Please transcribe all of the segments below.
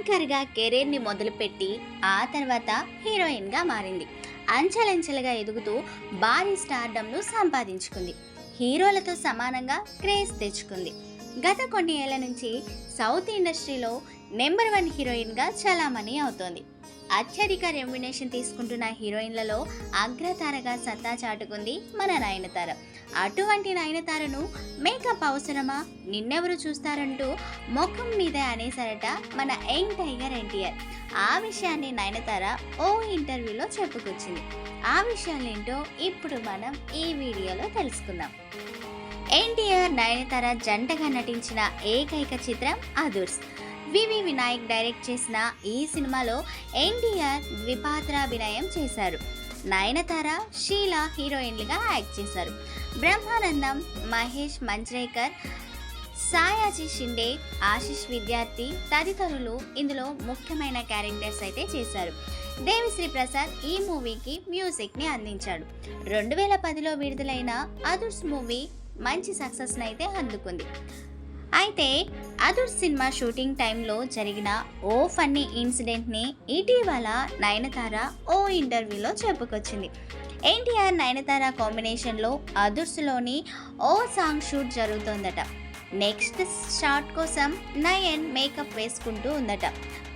యాంకర్గా కెరీర్ని మొదలుపెట్టి ఆ తర్వాత హీరోయిన్గా మారింది. అంచెలంచెలుగా ఎదుగుతూ భారీ స్టార్డమ్ను సంపాదించుకుంది. హీరోలతో సమానంగా క్రేజ్ తెచ్చుకుంది. గత కొన్ని ఏళ్ళ నుంచి సౌత్ ఇండస్ట్రీలో నెంబర్ వన్ హీరోయిన్గా చలామణి అవుతోంది. అత్యధిక రెమ్యునేషన్ తీసుకుంటున్న హీరోయిన్లలో అగ్రతారగా సత్తా చాటుకుంది మన నయనతార. అటువంటి నయనతారను మేకప్ అవసరమా? నిన్నెవరు చూస్తారంటూ ముఖం మీద అనేసారట మన యంగ్ టైగర్ ఎన్టీఆర్. ఆ విషయాన్ని నయనతార ఓ ఇంటర్వ్యూలో చెప్పుకొచ్చింది. ఆ విషయాలేంటో ఇప్పుడు మనం ఈ వీడియోలో తెలుసుకుందాం. ఎన్టీఆర్ నయనతార జంటగా నటించిన ఏకైక చిత్రం అదుర్స్. వివి వినాయక్ డైరెక్ట్ చేసిన ఈ సినిమాలో ఎన్టీఆర్ ద్విపాత్రాభినయం చేశారు. నయనతార షీల హీరోయిన్లుగా యాక్ట్ చేశారు. బ్రహ్మానందం మహేష్ మంజ్రేకర్ సాయాజీ షిండే ఆశిష్ విద్యార్థి తదితరులు ఇందులో ముఖ్యమైన క్యారెక్టర్స్ అయితే చేశారు. దేవిశ్రీ ప్రసాద్ ఈ మూవీకి మ్యూజిక్ని అందించాడు. రెండు వేల పదిలో విడుదలైన అదుర్స్ మూవీ మంచి సక్సెస్ని అయితే అందుకుంది. అయితే అదుర్ సినిమా షూటింగ్ టైంలో జరిగిన ఓ ఫన్నీ ఇన్సిడెంట్ని ఇటీవల నయనతార ఓ ఇంటర్వ్యూలో చెప్పుకొచ్చింది. ఎన్టీఆర్ నయనతార కాంబినేషన్లో అదుర్స్లోని ఓ సాంగ్ షూట్ జరుగుతోందట. నెక్స్ట్ షాట్ కోసం నయన్ మేకప్ వేసుకుంటూ ఉందట.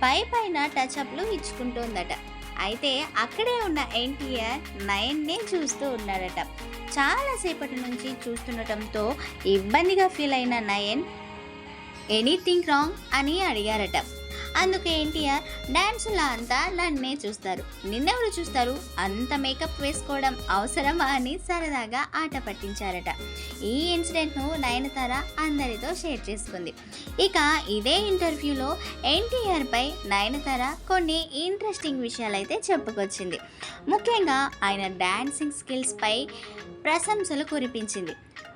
పై పైన టచ్అప్లు ఇచ్చుకుంటూ ఉందట అయితే అక్కడే ఉన్న ఎన్టీఆర్ నయన్నే చూస్తూ ఉన్నాడట. చాలాసేపటి నుంచి చూస్తుండటంతో ఇబ్బందిగా ఫీల్ అయిన నయన్ ఎనీథింగ్ రాంగ్ అని అడిగారట. అందుకు ఎన్టీఆర్ డ్యాన్సులా అంతా నన్నే చూస్తారు. నిన్నెవరు చూస్తారు? అంత మేకప్ వేసుకోవడం అవసరమా అని సరదాగా ఆట పట్టించారట. ఈ ఇన్సిడెంట్ను నయనతార అందరితో షేర్ చేసుకుంది. ఇక ఇదే ఇంటర్వ్యూలో ఎన్టీఆర్పై నయనతార కొన్ని ఇంట్రెస్టింగ్ విషయాలైతే చెప్పుకొచ్చింది. ముఖ్యంగా ఆయన డ్యాన్సింగ్ స్కిల్స్పై ప్రశంసలు కురిపించింది.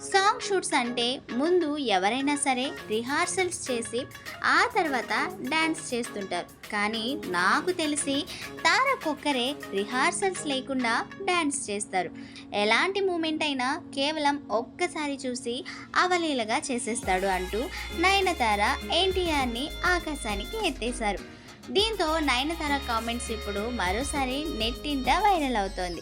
సాంగ్ షూట్స్ అంటే ముందు ఎవరైనా సరే రిహార్సల్స్ చేసి ఆ తర్వాత డ్యాన్స్ చేస్తుంటారు. కానీ నాకు తెలిసి తారకొక్కరే రిహార్సల్స్ లేకుండా డ్యాన్స్ చేస్తారు. ఎలాంటి మూమెంట్ అయినా కేవలం ఒక్కసారి చూసి అవలీలగా చేసేస్తాడు అంటూ నయనతార ఎన్టీఆర్ని ఆకాశానికి ఎత్తేశారు. దీంతో నయనతార కామెంట్స్ ఇప్పుడు మరోసారి నెట్టింట వైరల్ అవుతోంది.